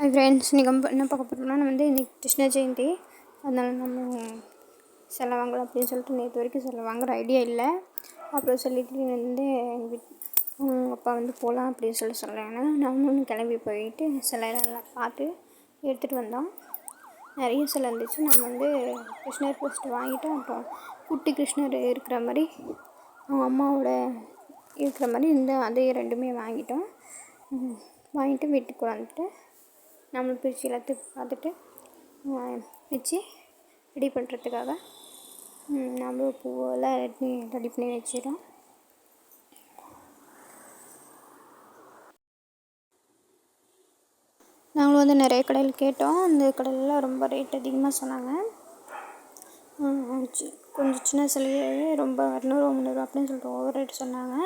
Hi friends இன்றைக்கி நம்ம என்ன பார்க்க போகிறோம்னா நம்ம வந்து இன்றைக்கி கிருஷ்ண ஜெயந்தி. அதனால் நம்ம சிலை வாங்கலாம் அப்படின்னு சொல்லிட்டு நேற்று வரைக்கும் சிலை வாங்குற ஐடியா இல்லை. அப்புறம் சொல்லிட்டு வந்து எங்கள் வீட் அவங்க அப்பா வந்து போகலாம் அப்படின்னு சொல்லி சொல்கிறாங்க நாங்களும் கிளம்பி போயிட்டு சிலையெல்லாம் பார்த்து எடுத்துகிட்டு வந்தோம். நிறைய சிலை இருந்துச்சு. நம்ம வந்து கிருஷ்ணர் ஃபஸ்ட்டு வாங்கிட்டோம். அப்புறம் குட்டி கிருஷ்ணர் இருக்கிற மாதிரி அவங்க அம்மாவோட இருக்கிற மாதிரி இந்த அதே ரெண்டுமே வாங்கிட்டோம். வாங்கிட்டு வீட்டுக்கு வந்துட்டு நம்மளும் பிரித்து எல்லாத்தையும் பார்த்துட்டு வச்சு ரெடி பண்ணுறதுக்காக நம்மளும் பூவெல்லாம் ரெடி ரெடி பண்ணி வச்சிடும் நாங்களும் வந்து நிறைய கடையில் கேட்டோம். அந்த கடையிலலாம் ரொம்ப ரேட் அதிகமாக சொன்னாங்க. சி- கொஞ்சம் சின்ன சிலையே ரொம்ப இரநூறுவா முந்நூறுவா அப்படின்னு சொல்லிட்டு ஓவர் ரேட் சொன்னாங்க.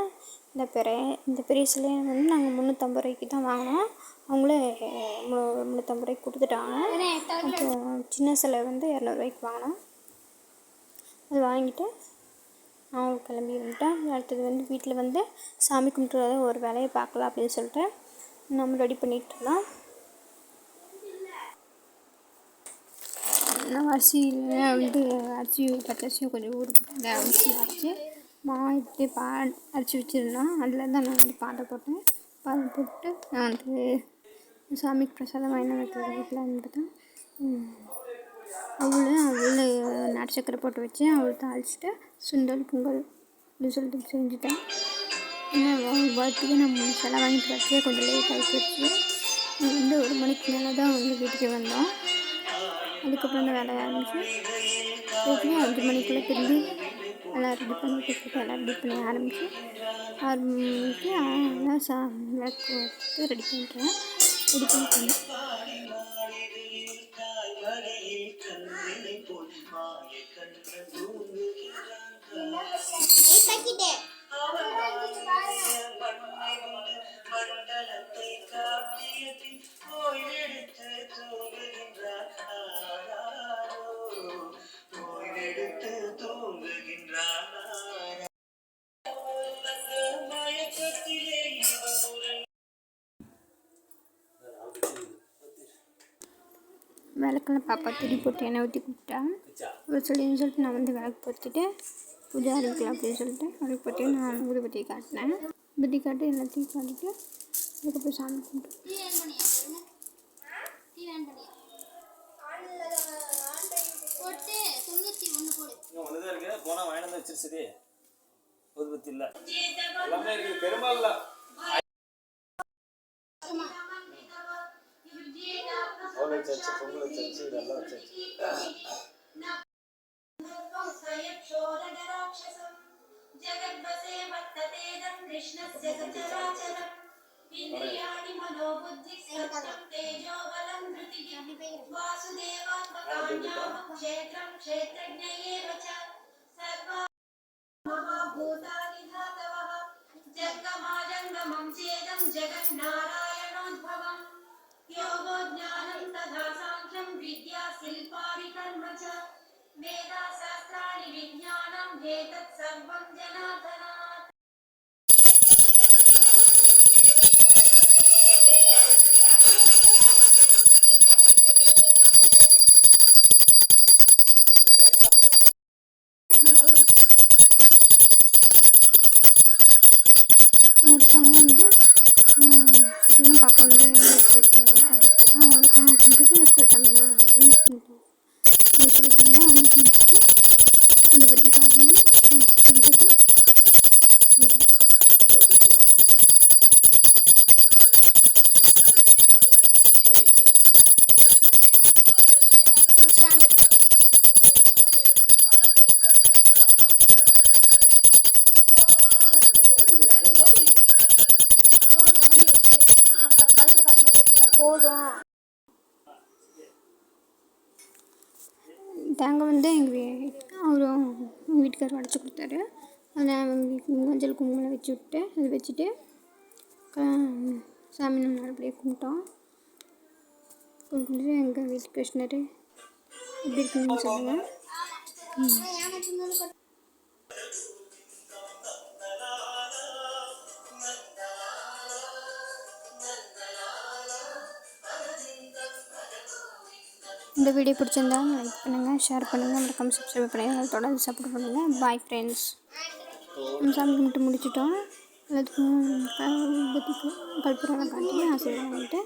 இந்த பெரிய இந்த பெரிய சிலையை வந்து நாங்கள் முந்நூற்றம்பது ரூபாய்க்கு தான் வாங்கினோம். அவங்களே மு- முந்நூற்றம்பது ரூபாய்க்கு கொடுத்துட்டாங்க. அப்புறம் சின்ன சிலை வந்து இரநூறுவாய்க்கு வாங்கினோம். அது வாங்கிட்டு அவங்க கிளம்பி வந்துட்டோம் அடுத்தது வந்து வீட்டில் வந்து சாமி கும்பிட்டு ஒரு வேலையை பார்க்கலாம் அப்படின்னு சொல்லிட்டு நம்ம ரெடி பண்ணிகிட்டு இருந்தோம். நான் அரிசியில் வந்து அரிசி பச்சரிசியும் கொஞ்சம் ஊற அரிசி அரைச்சி மாட்டு இப்படி பா அரைச்சி வச்சுருந்தோம். அதில் தான் நான் வந்து பாட்டை போட்டேன். பால் போட்டு நான் வந்து சாமிக்கு பிரசாதம் வாங்கி வைக்கிறது வீட்டில் அவள் அவள் நாட்டு சக்கரை போட்டு வச்சு அவள் தாளிச்சிட்டு சுண்டல் பொங்கல் அப்படின்னு சொல்லிட்டு செஞ்சுட்டேன் ஏன்னா அவள் பர்த்டே நம்ம செலவு வாங்கிட்டு வரச்சே கொஞ்சம் லேட் ஆகி வச்சு வந்து ஒரு மணிக்கு மேலே தான் வந்து வீட்டுக்கு வந்தோம். அதுக்கப்புறம் தான் வேலை ஆரம்பிச்சு. திருப்பி அஞ்சு மணிக்குள்ளே திரும்பி எல்லாம் ரெடி பண்ணி கொடுத்துட்டு எல்லாம் ரெடி பண்ணி ஆரம்பிச்சு ஆறு மணிக்கு எல்லாம் சா விளக்கு வச்சு ரெடி பண்ணிட்டேன். ரெடி பண்ணிட்டு விளக்கெல்லாம் பாப்பா திரி போட்டு எண்ணெய் ஊற்றி கொடுத்தா ஒரு சொல்லின்னு சொல்லிட்டு நான் வந்து விளக்கு பொறுத்துட்டு பூஜை ஆரம்பிக்கலாம் அப்படின்னு சொல்லிட்டு விளக்கு பொறுத்து நான் ஊதுபத்தி காட்டினேன். பத்தி காட்டி எல்லாத்தையும் காட்டிட்டு அதுக்கப்புறம் சாமி கும்பிட்டு போட்டு போனா வாங்கிட்டு வந்து வச்சிரு சரி ஊதுபத்தி இல்ல. எல்லாமே இல்ல அவ்வளோ வச்சாச்சு பொங்கல் வச்சாச்சு இதெல்லாம் வச்சாச்சு जगद्वसे वर्ततेदं कृष्णस्य सचराचरम् इन्द्रियाणि मनोबुद्धिस्तत्रं तेजो बलं धृतिः वासुदेवात्मकान्याम क्षेत्रं क्षेत्रज्ञ एव च सर्वा महाभूतानि धातवः जङ्गमाजङ्गमं चेदं जगन्नारायणोद्भवम् योगो ज्ञानं तथा साङ्ख्यं विद्या शिल्पानि कर्म च वेदाशास्त्राणि विज्ञानं वेतत् सर्वं जनार्दनात् ஒருத்தவங்க வந்து இன்னும் பாப்பா வந்து தேங்காய் வந்து எங்கள் வீ அவரும் எங்கள் வீட்டுக்காரர் உடச்சி கொடுத்தாரு. அதில் மஞ்சள் குங்குமம் வச்சு விட்டு அது வச்சுட்டு சாமி நம்ம நல்லபடியாக கும்பிட்டோம். கும்பிட்டு எங்கள் வீட்டு கிருஷ்ணர் எப்படி இருக்குன்னு சொல்லுங்கள் இந்த வீடியோ பிடிச்சிருந்தா லைக் பண்ணுங்கள் ஷேர் பண்ணுங்கள் மறக்காம சப்ஸ்கிரைப் பண்ணுங்கள் தொடர்ந்து சப்போர்ட் பண்ணுங்கள் பாய் ஃப்ரெண்ட்ஸ் நம்ம சாமி கும்பிட்டு முடிச்சிட்டோம். எல்லாத்துக்கும் க- பத்தி காட்டி ஆசீர்வாதம் பண்ணிட்டு